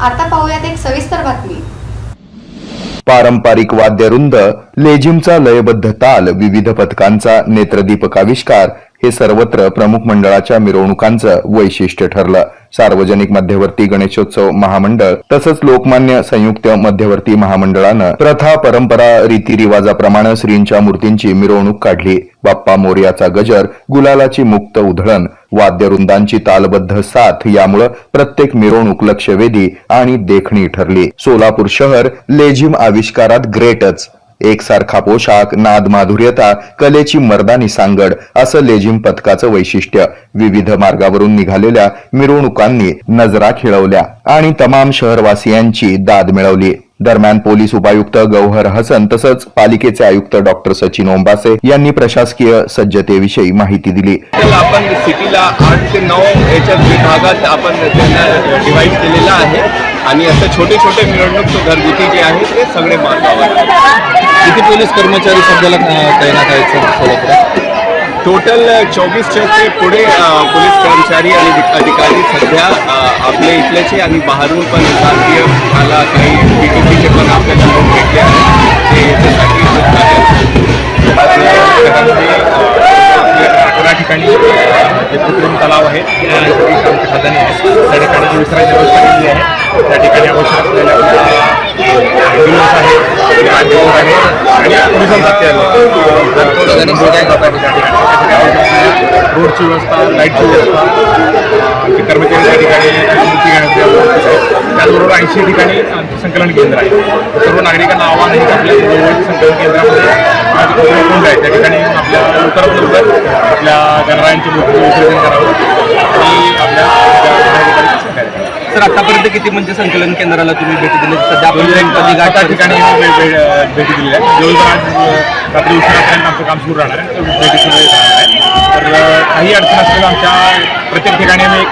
आता पाहूयात एक सविस्तर बातमी. पारंपरिक वाद्यरुंद लेझिमचा लयबद्ध ताल विविध पथकांचा नेत्रदीपक आविष्कार हे सर्वत्र प्रमुख मंडळाच्या मिरवणुकांचं वैशिष्ट्य ठरलं. सार्वजनिक मध्यवर्ती गणेशोत्सव महामंडळ तसंच लोकमान्य संयुक्त मध्यवर्ती महामंडळानं प्रथा परंपरा रीतिरिवाजाप्रमाणे श्रींच्या मूर्तींची मिरवणूक काढली. बाप्पा मोर्याचा गजर गुलालाची मुक्त उधळण वाद्यवृंदांची तालबद्ध साथ यामुळं प्रत्येक मिरवणूक लक्षवेधी आणि देखणी ठरली. सोलापूर शहर लेझिम आविष्कारात ग्रेटच. एकसारखा पोशाख नाद माधुर्यता कलेची मर्दानी सांगड असं लेझिम पथकाचं वैशिष्ट्य. विविध मार्गावरून निघालेल्या मिरवणुकांनी नजरा खिळवल्या आणि तमाम शहरवासियांची दाद मिळवली. दरम्यान पोलीस उपायुक्त गौहर हसन तसंच पालिकेचे आयुक्त डॉक्टर सचिन ओंबासे यांनी प्रशासकीय सज्जतेविषयी माहिती दिली. आपण सिटीला आठ ते नऊ याच्या विभागात आपण त्यांना डिवाईड केलेला आहे आणि असं छोटे छोटे मिरवणूक घरगुती जे आहे ते सगळे मार्गावर. किती पोलीस कर्मचारी सध्याला तैनात आहेत सर? टोटल uh, चोवीसच्या ते पुढे uh, पोलीस कर्मचारी आणि अधिकारी सध्या uh, आपल्या इथल्याचे आणि बाहेरून पण भारतीय मला काही पी टी सीचे पण आपल्याला लोक भेटले आहेत. ते याच्यासाठी अकरा ठिकाणी जे कृत्रिम तलाव आहेत त्यासाठी आमच्या खजाने आहेत त्या ठिकाणी विसरायची व्यवस्था केली आहे त्या ठिकाणी आवश्यक असलेल्या ॲम्ब्युलन्स आहे राज्यभर आहे आणि पोलिसांचा रोडची व्यवस्था लाईटची व्यवस्था आमचे कर्मचारी त्या ठिकाणी आहे. त्याचबरोबर ऐंशी ठिकाणी संकलन केंद्र आहे. सर्व नागरिकांना आव्हान आहे की आपल्या जवळच्या संकलन केंद्रामध्ये कुंड आहे. त्या ठिकाणी आपल्या लवकरात लवकर आपल्या गणरायांचे मूर्ती विसर्जन करावं आणि आपल्या. सर आतापर्यंत किती म्हणजे संकलन केंद्राला तुम्ही भेटी दिली? सध्या आपण त्या ठिकाणी भेटी दिलेल्या जवळजवळ आज अ, रात्री उशिरापर्यंत आमचं काम सुरू राहणार आहे. भेटी सुरू राहणार आहे. तर अ, काही अडचण असलेलं आमच्या प्रत्येक ठिकाणी आम्ही एक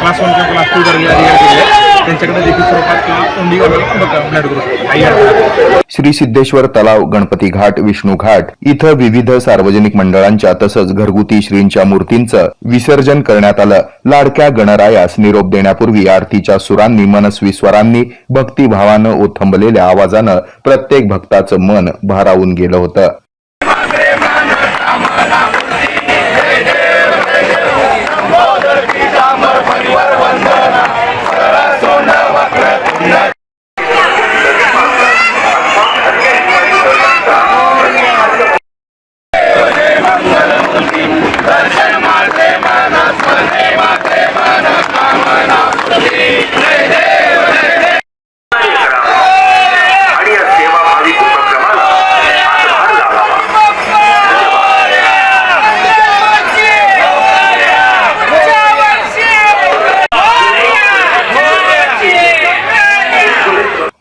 क्लास वन किंवा क्लास टू दर्जा अधिकारी दिले त्यांच्याकडे देखील स्वरूपात कोंडी करू शकतो काही अडचण श्री सिद्धेश्वर तलाव गणपती घाट विष्णू घाट इथं विविध सार्वजनिक मंडळांच्या तसंच घरगुती श्रींच्या मूर्तींचं विसर्जन करण्यात आलं. लाडक्या गणरायास निरोप देण्यापूर्वी आरतीच्या सुरांनी मनस्वी स्वरांनी भक्तिभावानं ओथंबलेल्या आवाजानं प्रत्येक भक्ताचं मन भारावून गेलं होतं.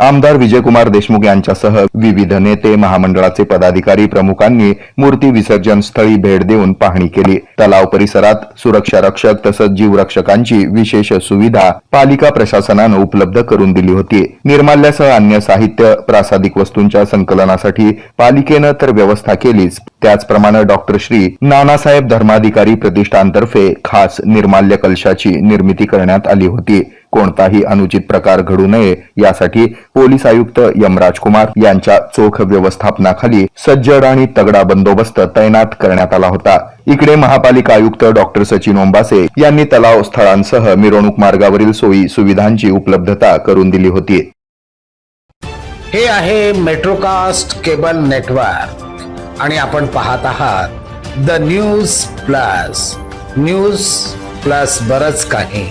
आमदार विजयकुमार देशमुख यांच्यासह विविध नेते महामंडळाचे पदाधिकारी प्रमुखांनी मूर्ती विसर्जन स्थळी भेट देऊन पाहणी केली. तलाव परिसरात सुरक्षा रक्षक तसंच जीवरक्षकांची विशेष सुविधा पालिका प्रशासनानं उपलब्ध करून दिली होती. निर्माल्यासह अन्य साहित्य प्रासादिक वस्तूंच्या संकलनासाठी पालिकेनं तर व्यवस्था केलीच. त्याचप्रमाणे डॉक्टर श्री नानासाहेब धर्माधिकारी प्रतिष्ठानतर्फे खास निर्माल्य कलशाची निर्मिती करण्यात आली होती. कोणताही अनुचित प्रकार घडू नये यासाठी पोलीस आयुक्त यमराज कुमार यांच्या चोख व्यवस्थापनाखाली सज्जड आणि तगडा बंदोबस्त तैनात करण्यात आला होता. इकडे महापालिका आयुक्त डॉक्टर सचिन ओंबासे यांनी तलाव स्थळांसह मिरवणूक मार्गावरील सोयी सुविधांची उपलब्धता करून दिली होती. हे आहे मेट्रोकास्ट केबल नेटवर्क. आणि आपण पाहत आहात the news plus. News plus बरच काही.